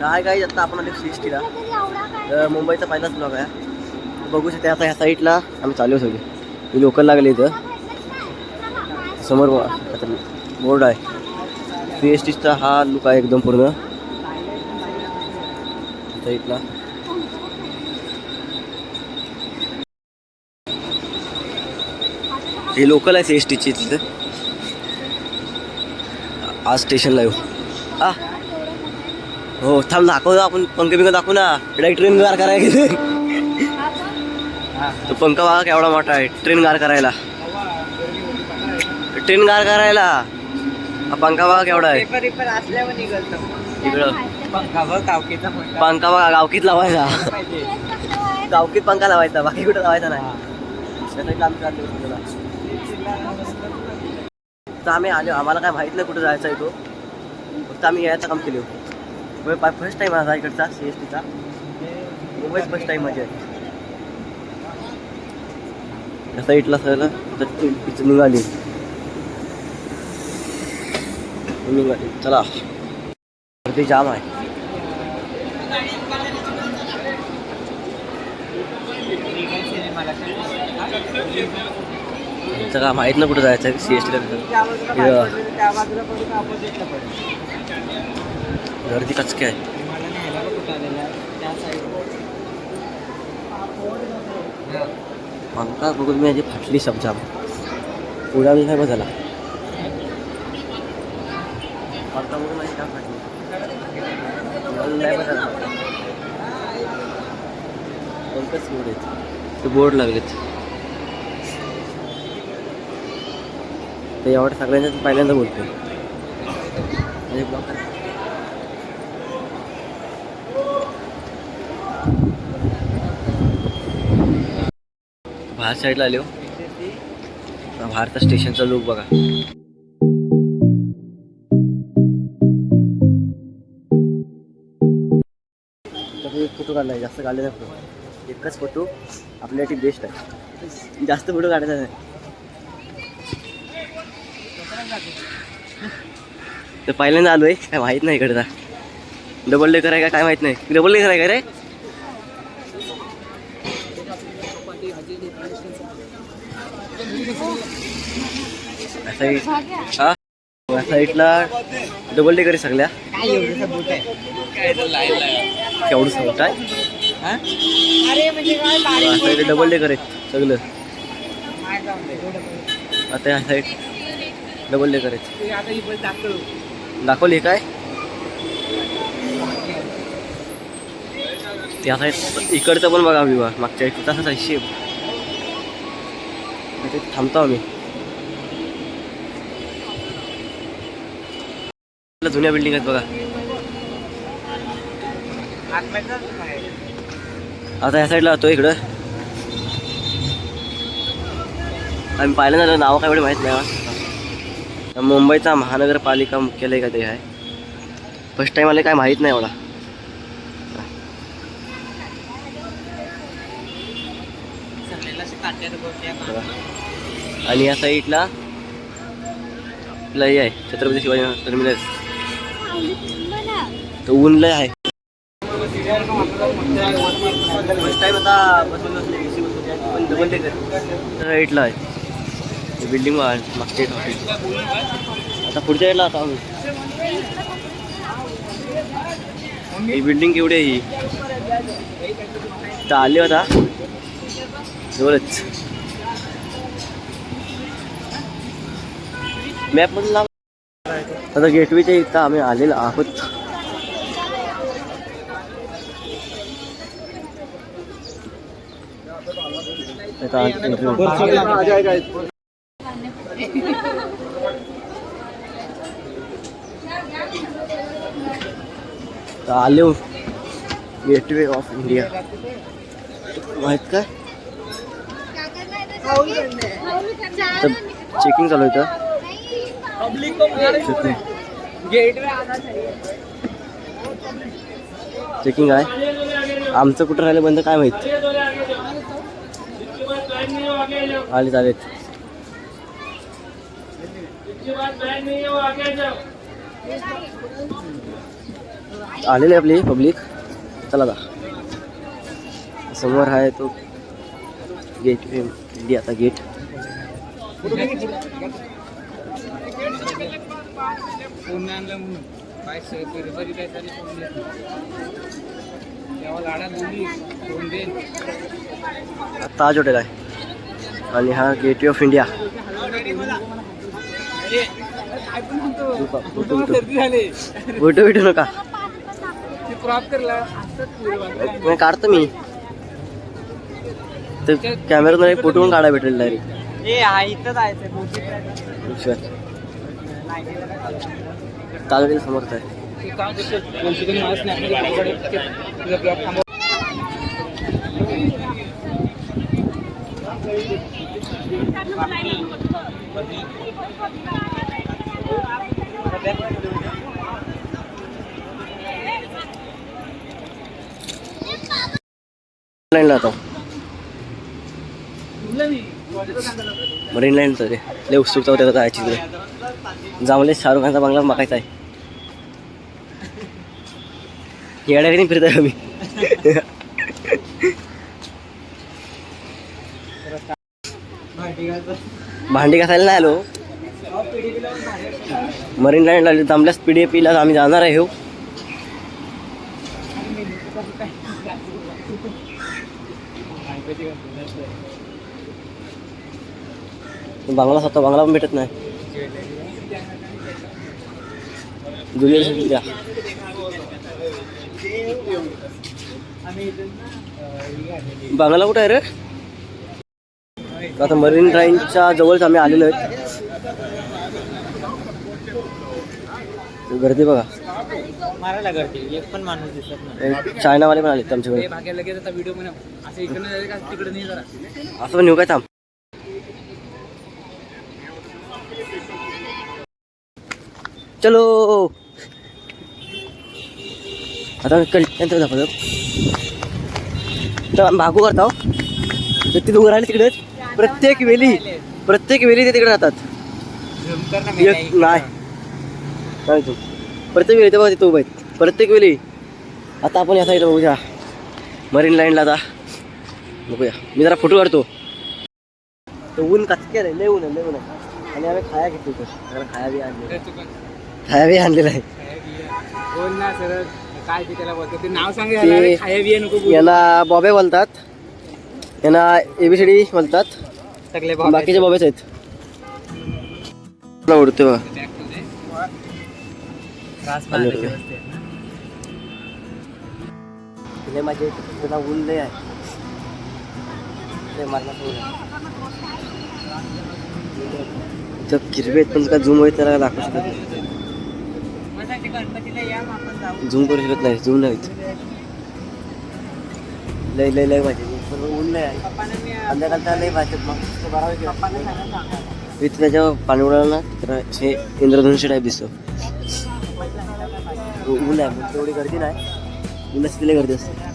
काय काय आता आपण आले सी एस टीला तर मुंबईचा पहिलाच ब्लॉग आहे. बघू शकते आता ह्या साईडला आम्ही चालू सगळे. मी लोकल लागले इथं. समोर आता बोर्ड आहे. सी एस टीचा हा लुक आहे एकदम पूर्ण. साईडला हे लोकल आहे सी एस टीची तिथं आज स्टेशनला येऊ. हा हो थांब दाखव आपण पंख बिंक दाखवू ना. डायरेक्ट ट्रेन गार करायला तो पंख बघा केवढा मोठा आहे. ट्रेन गार करायला. ट्रेन गार करायला. हा पंखा बघा केवढा आहे. इकडं. पंखा बघा गावकीत लावायचा. गावकीत पंखा लावायचा बाकी कुठं लावायचा नाही. तर आम्ही आलो आम्हाला काय माहीत नाही कुठं जायचं आहे तो. फक्त आम्ही यायचं काम केलं. होतं फर्स्ट टाईम माझा इकडचा सी एस टीचा मुंबईत फर्स्ट टाईम माझी आहे. या साईडला सगळं तर ती- निघाली. निघाली. चला. गर्दी जाम आहे. चला माहीत ना कुठं जायचं आहे सी एस टीला गर्दी कचके आहे. मला बघून मी माझी फाटली समजा उडाली नाही बघायला? पंखा बघून माझी काय फाटली. उडाली नाही बघायला पंखच ते बोर्ड लागलेत. ते एवढं सगळ्यांच्या पहिल्यांदा बोलतो म्हणजे बाहेर साईडला आलो हो. भारत स्टेशनचा लुक बघा. एक फोटो काढलाय जास्त काढले फोटो एकच फोटो आपल्यासाठी बेस्ट आहे. जास्त फोटो काढायचा नाही. तर पहिल्यांदा आलोय काय माहीत नाही इकडचा डबल डे कराय का काय माहीत नाही. डबल डे कराय का रे? साईड हा? साईडला डबल डेकर सगळ्या. काय केवढं मोठं आहे. साईड डबल डेकर आहे सगळं. आता ह्या साईड डबल डेकर आहेत दाखवली काय? त्या साईड इकडचं पण बघा विवाह मागच्या एक तसाच आहे शेप थांबतो आम्ही. जुन्या बिल्डिंग आहेत बघा. आता ह्या साईडला जातो इकडं. आम्ही पाहिलं ना नाव काय एवढे माहीत नाही मला. मुंबईचा महानगरपालिका मुख्यालय काहीतरी आहे. फर्स्ट टाइम आले काय माहीत नाही एवढा. आणि या साईडला आपलं हे आहे छत्रपती शिवाजी महाराज टर्मिनस तर ऊन लय आहे. फर्स्ट आहे. बिल्डिंग मागच्या आता पुढच्या साईडला आता ही बिल्डिंग केवढी आहे ही? तर आली होता जवळच. मॅपमधून लाव. आता गेटवेच्या इथं आम्ही आलेलो आहोत. आले. Gateway of India. माहीत काय? चेकिंग चालू आहे इथं गेट चेकिंग आहे. आमचं कुठं राहिलं बंद काय माहीत? आले चालेल. आलेली आपली पब्लिक चला आता समोर आहे तो गेट इंडिया आता गेट फोन आणला म्हणून. काय सरकारी काय फोन देत तेव्हा लाडा फोन दे. ताज हॉटेल आहे. आणि हा गेटवे ऑफ इंडिया. फोटो बिटो नका. काढतो मी. तर कॅमेरा फोटो पण काढा भेटेल डायरेक्ट ए समर्थ आहे. ते काम नाही ते मरीन लाईन तर लय उत्सुकता होत्या जायची तिकडे. जांभले शाहरुख खानचा बंगला मागायचा आहे. येड्याकडे फिरत आहे आम्ही. भांडी घासायला नाही आलो. मरीन लाईनला जांभल्यास पी डी पीला आम्ही जाणार आहे हो. बांगला स्वतः बांगला पण भेटत नाही. द्या बांगला कुठं आहे रे? आता मरीन लाईनच्या जवळच आम्ही आलेलो आहेत गर्दी बघा. मारायला करते एक पण माणूस दिसत नाही. चायनावाले पण आले आमच्याकडे. असं पण नेऊ काय थांब. चलो. आता कंटेंट दाखवतो. तर भागू करतो हो. तर ते दोघं राहिले तिकडे. प्रत्येक वेली प्रत्येक वेली ते तिकडे राहतात नाही. तू प्रत्येक वेळी ते बघा तिथं उभं आहेत. प्रत्येक वेळी आता आपण या साईडला बघूया. मरीन लाईनला आता. बघूया. मी जरा फोटो काढतो. तर ऊन कचके रे लय ऊन आहे लय ऊन आहे. आणि आम्ही खाया घेतो खाया बी आणलेला खाया बी आणलेला आहे. काय ते त्याला बोलतो ते नाव सांग ते- याला, अरे खाया बिया नको बोलू. याला बॉबे बोलतात यांना एबीसीडी बोलतात सगळे बाकीचे बॉबेच आहेत तुला उडतो बघा. त्रास आले पाहिजे होते. व्यवस्थित ना. लय माझे त्याला ऊन लय आहे लय मारण्याचं ऊन आहे. इथं किरवे आहेत पण का झूम होईल त्याला दाखवू शकत नाही मग ते गणपतीला या मग आपण जाऊ झूम करू शकत नाही झूम नाही होत. लय लय लय पण ऊन लय आहे. संध्याकाळचा लय भाजत मग पाणी उडालं ना तर हे इंद्रधनुष्य टाईप दिसतो. ऊन आहे तेवढी गर्दी नाही. ऊन असते लय गर्दी असते.